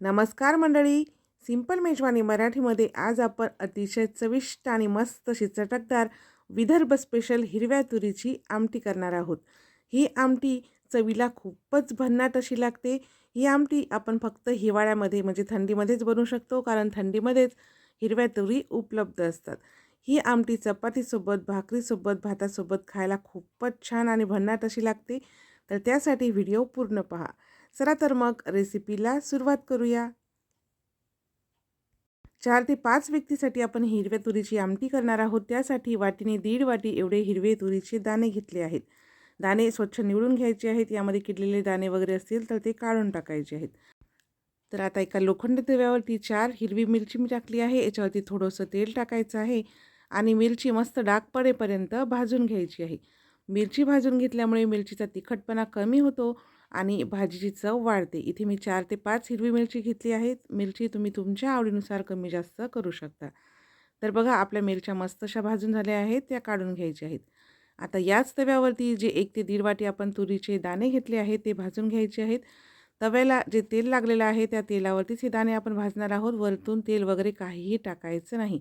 नमस्कार मंडळी. सिंपल मेजवानी मराठीमध्ये आज आपण अतिशय चविष्ट आणि मस्त अशी चटकदार विदर्भ स्पेशल हिरव्या तुरीची आमटी करणार आहोत. ही आमटी चवीला खूपच भन्नाट अशी लागते. ही आमटी आपण फक्त हिवाळ्यामध्ये म्हणजे थंडीमध्येच बनवू शकतो कारण थंडीमध्येच हिरव्या तुरी उपलब्ध असतात. ही आमटी चपातीसोबत भाकरीसोबत भातासोबत खायला खूपच छान आणि भन्नाट अशी लागते. तर त्यासाठी व्हिडिओ पूर्ण पहा. चला तर मग रेसिपीला सुरुवात करूया. चार ते पाच व्यक्तीसाठी आपण हिरव्या तुरीची आमटी करणार आहोत. त्यासाठी वाटीने दीड वाटी एवढे हिरवे तुरीचे दाणे घेतले आहेत. दाणे स्वच्छ निवडून घ्यायचे आहेत. यामध्ये किडलेले दाणे वगैरे असतील तर ते काढून टाकायचे आहेत. तर आता एका लोखंड तव्यावरती चार हिरवी मिरची मी टाकली आहे. याच्यावरती थोडंसं तेल टाकायचं आहे आणि मिरची मस्त डाग पडेपर्यंत भाजून घ्यायची आहे. मिरची भाजून घेतल्यामुळे मिरचीचा तिखटपणा कमी होतो. आणि भाजीची चव वाढते. इथे मी चार ते पाच हिरवी मिरची घेतली आहेत. मिरची तुम्ही तुमच्या आवडीनुसार कमी जास्त करू शकता. तर बघा आपल्या मिरच्या मस्त अशा भाजून झाल्या आहेत त्या काढून घ्यायच्या आहेत. आता याच तव्यावरती जे एक ते दीड वाटी आपण तुरीचे दाणे घेतले आहेत ते भाजून घ्यायचे आहेत. तव्याला जे तेल लागलेलं आहे त्या तेलावरतीच हे दाणे आपण भाजणार आहोत. वरतून तेल वगैरे काहीही टाकायचं नाही.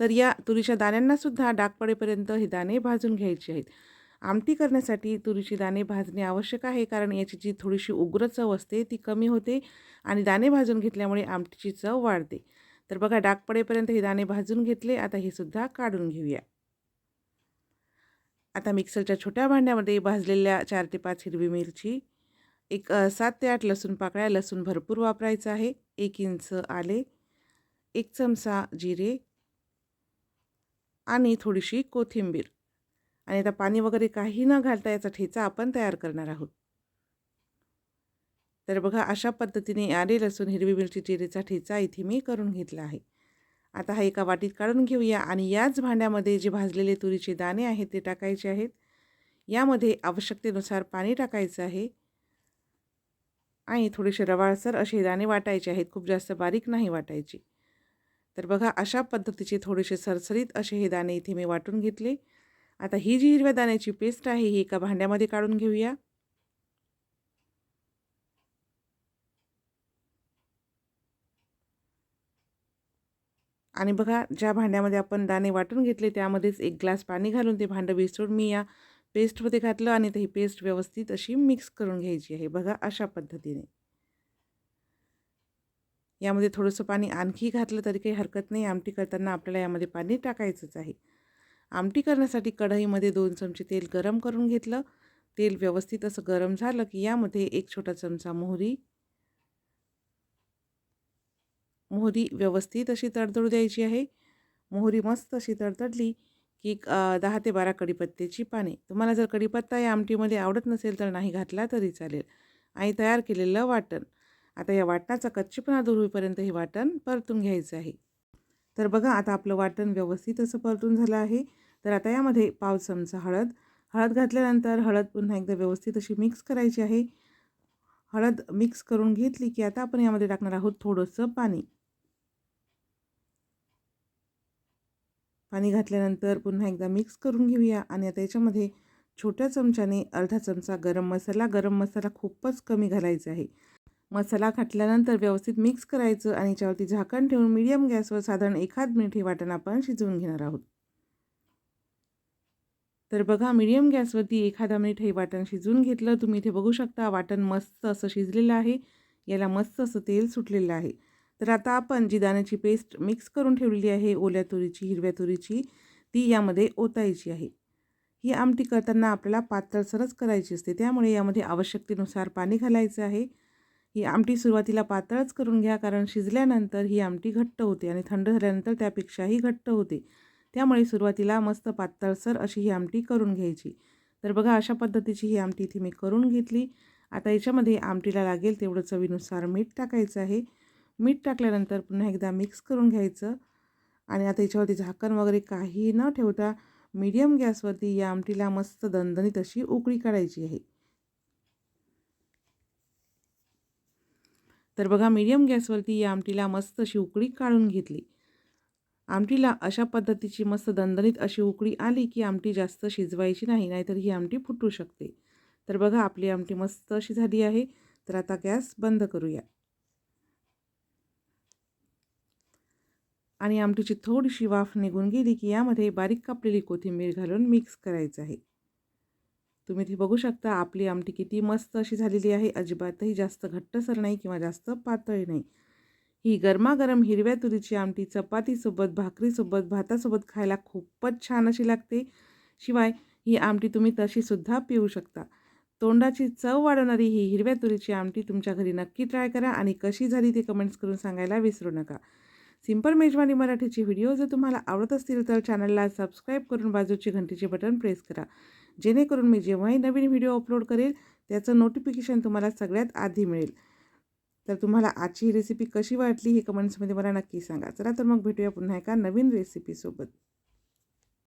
तर या तुरीच्या दाण्यांनासुद्धा डाग पडेपर्यंत हे दाणे भाजून घ्यायचे आहेत. आमटी करण्यासाठी तुरीची दाणे भाजणे आवश्यक आहे कारण याची जी थोडीशी उग्र चव असते ती कमी होते आणि दाणे भाजून घेतल्यामुळे आमटीची चव वाढते. तर बघा डाग पडेपर्यंत हे दाणे भाजून घेतले आता हे सुद्धा काढून घेऊया. आता मिक्सरच्या छोट्या भांड्यामध्ये भाजलेल्या चार ते पाच हिरवी मिरची एक सात ते आठ लसूण पाकळ्या लसूण भरपूर वापरायचं आहे एक इंच आले एक चमचा जिरे आणि थोडीशी कोथिंबीर. आणि आता पाणी वगैरे काही न घालता याचा ठेचा आपण तयार करणार आहोत. तर बघा अशा पद्धतीने आले लसूण हिरवी मिरची जिरेचा ठेचा इथे मी करून घेतला आहे. आता हा एका वाटीत काढून घेऊया आणि याच भांड्यामध्ये जे भाजलेले तुरीचे दाणे आहेत ते टाकायचे आहेत. यामध्ये आवश्यकतेनुसार पाणी टाकायचं आहे. आणि थोडेसे रवाळसर असे दाणे वाटायचे आहेत खूप जास्त बारीक नाही वाटायचे. तर बघा अशा पद्धतीचे थोडेसे सरसरीत असे हे दाणे इथे मी वाटून घेतले. आता ही जी हिरव्या दाण्याची पेस्ट आहे ही एका भांड्यामध्ये काढून घेऊया. आणि बघा ज्या भांड्यामध्ये आपण दाणे वाटून घेतले त्यामध्येच एक ग्लास पाणी घालून ते भांडं विसरून मी या पेस्टमध्ये घातलं आणि ही पेस्ट व्यवस्थित अशी मिक्स करून घ्यायची आहे. बघा अशा पद्धतीने. यामध्ये थोडंसं पाणी आणखी घातलं तरी काही हरकत नाही. आमटी करताना आपल्याला यामध्ये पाणी टाकायचंच आहे. आमटी करण्यासाठी कढईमध्ये दोन चमचे तेल गरम करून घेतलं. तेल व्यवस्थित असं गरम झालं की यामध्ये एक छोटा चमचा मोहरी. मोहरी व्यवस्थित अशी तडतडू द्यायची आहे. मोहरी मस्त अशी तडतडली की दहा ते बारा कढीपत्त्याची पाने. तुम्हाला जर कढीपत्ता या आमटीमध्ये आवडत नसेल तर नाही घातला तरी चालेल. आणि तयार केलेलं वाटण. आता या वाटणाचा कच्चीपणा दूर होईपर्यंत हे वाटण परतून घ्यायचं आहे. तर बघा आता आपलं वाटण व्यवस्थित असं परतून झालं आहे. तर आता यामध्ये पाव चमचा हळद. हळद घातल्यानंतर हळद पुन्हा एकदा व्यवस्थित अशी मिक्स करायची आहे. हळद मिक्स करून घेतली की आता आपण यामध्ये टाकणार आहोत थोडंसं पाणी. पाणी घातल्यानंतर पुन्हा एकदा मिक्स करून घेऊया आणि आता याच्यामध्ये छोट्या चमच्याने अर्धा चमचा गरम मसाला. गरम मसाला खूपच कमी घालायचा आहे. मसाला घातल्यानंतर व्यवस्थित मिक्स करायचं आणि याच्यावरती झाकण ठेवून मीडियम गॅसवर साधारण एखाद मिनिट हे वाटण आपण शिजवून घेणार आहोत. तर बघा मिडियम गॅसवरती एखादा मिनिट हे वाटण शिजवून घेतलं तुम्ही इथे बघू शकता वाटण मस्त असं शिजलेलं आहे. याला मस्त असं तेल सुटलेलं आहे. तर आता आपण जी दाण्याची पेस्ट मिक्स करून ठेवलेली आहे ओल्या तुरीची हिरव्या तुरीची ती यामध्ये ओतायची आहे. ही आमटी करताना आपल्याला पातळसरच करायची असते त्यामुळे यामध्ये आवश्यकतेनुसार पाणी घालायचं आहे. ही आमटी सुरुवातीला पातळच करून घ्या कारण शिजल्यानंतर ही आमटी घट्ट होते आणि थंड झाल्यानंतर त्यापेक्षाही घट्ट होते. त्यामुळे सुरुवातीला मस्त पातळसर अशी ही आमटी करून घ्यायची. तर बघा अशा पद्धतीची ही आमटी इथे मी करून घेतली. आता याच्यामध्ये आमटीला लागेल तेवढं चवीनुसार मीठ टाकायचं आहे. मीठ टाकल्यानंतर पुन्हा एकदा मिक्स करून घ्यायचं. आणि आता याच्यावरती झाकण वगैरे काही न ठेवता मीडियम गॅसवरती या आमटीला मस्त दणदणीत अशी उकळी काढायची आहे. तर बघा मीडियम गॅसवरती या आमटीला मस्त अशी उकळी काढून घेतली. आमटीला अशा पद्धतीची मस्त दणदणीत अशी उकळी आली की आमटी जास्त शिजवायची नाही नाहीतर ही आमटी फुटू शकते. तर बघा आपली आमटी मस्त अशी झाली आहे. तर आता गॅस बंद करूया. आणि आमटीची थोडीशी वाफ निघून गेली की यामध्ये बारीक कापलेली कोथिंबीर घालून मिक्स करायचं आहे. तुम्ही ते बघू शकता आपली आमटी किती मस्त अशी झालेली आहे. अजिबातही जास्त घट्टसर नाही किंवा जास्त पातळी नाही. ही गरमागरम हिरव्या तुरीची आमटी चपातीसोबत भाकरीसोबत भातासोबत खायला खूपच छान अशी लागते. शिवाय ही आमटी तुम्ही तशीसुद्धा पिऊ शकता. तोंडाची चव वाढवणारी ही हिरव्या तुरीची आमटी तुमच्या घरी नक्की ट्राय करा आणि कशी झाली ते कमेंट्स करून सांगायला विसरू नका. सिंपल मेजवानी मराठीची व्हिडिओ जर तुम्हाला आवडत असतील तर चॅनलला सबस्क्राईब करून बाजूची घंटीचे बटन प्रेस करा. जेणेकरून मी जेव्हाही नवीन व्हिडिओ अपलोड करेल त्याचं नोटिफिकेशन तुम्हाला सगळ्यात आधी मिळेल. तर तुम्हाला आजची रेसिपी कशी वाटली हे कमेंट्समध्ये मला नक्की सांगा. चला तर मग भेटूया पुन्हा एका नवीन रेसिपीसोबत